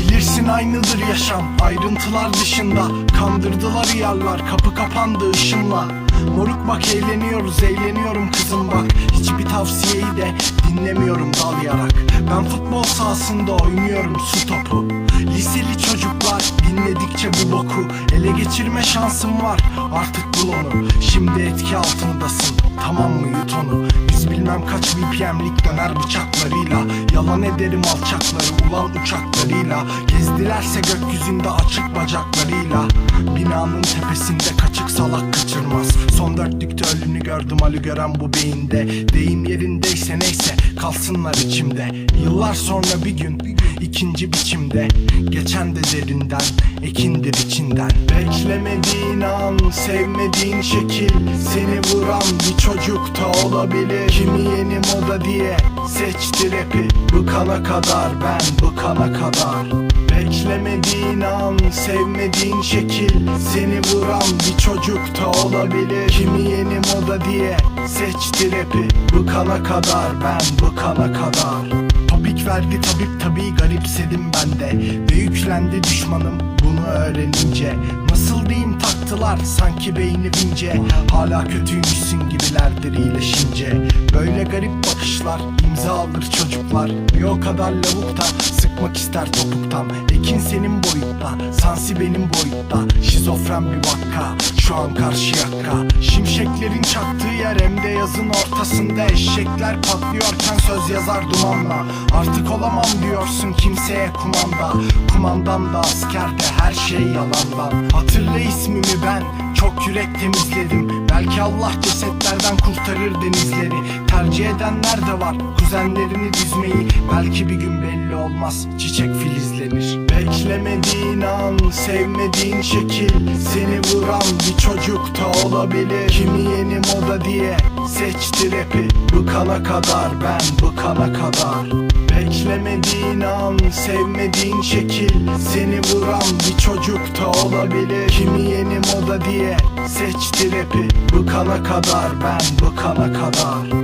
Bilirsin aynıdır yaşam ayrıntılar dışında. Kandırdılar yarlar kapı kapandı ışınla. Moruk bak eğleniyoruz eğleniyorum kızım bak. Hiçbir tavsiyeyi de dinlemiyorum dal yarak. Ben futbol sahasında oynuyorum su topu. Liseli çocuklar dinledikçe bu boku Ele geçirme şansım var. Artık bul onu. Şimdi etki altındasın. Tamam mı yut onu? Biz bilmem kaç BPM'lik döner bıçaklarıyla. Yalan ederim alçakları ulan uçaklarıyla. Gezdilerse gökyüzünde açık bacaklarıyla. Binanın tepesinde kaçık salak kaçırmaz. Son dörtlükte ölünü gördüm Ali gören bu beyinde. Deyim yerindeyse neyse kalsınlar içimde. Yıllar sonra bir gün ikinci biçimde Geçen de derinden ekindir içinden. Beklemediğin an sevmediğin şekil. Seni vuran bir çocuk da olabilir. Kimi yeni moda diye seçti rapi. Bıkana kadar ben bıkana kadar. Beklemediğin an sevmediğin şekil. Seni vuran bir çocuk da olabilir. Kimi yeni moda diye seçti rapi. Bıkana kadar ben bıkana kadar Verdi tabip tabi garipsedim ben de. Ve yüklendi düşmanım bunu öğrenince Taktılar sanki beyni vince Hala kötüymüşsün gibilerdir iyileşince. Böyle garip bakışlar imza alır çocuklar. Bir o kadar lavuk da sıkmak ister topuktan. Ekin senin boyutta Sansi benim boyutta. Şizofren bir vakka şu an karşı yaka Şimşeklerin çaktığı yer hem de yazın ortasında. Eşekler patlıyorken söz yazar dumanla. Artık olamam diyorsun kimseye kumanda. Kumandan da askerde her şey yalandan. Hatırla ismimi ben çok yürek temizledim. Belki Allah cesetlerden kurtarır denizleri. Tercih edenler de var kuzenlerini düzmeyi. Belki bir gün belli olmaz çiçek filizlenir. Beklemediğin an sevmediğin şekil Seni vuran bir çocuk da olabilir. Kimi yeni moda diye seçti rapi? Bıkana kadar ben bıkana kadar. Beklemediğin an sevmediğin şekil Seni vuran bir çocuk da olabilir. Kimi yeni moda diye seçti rapi Bıkana kadar ben bıkana kadar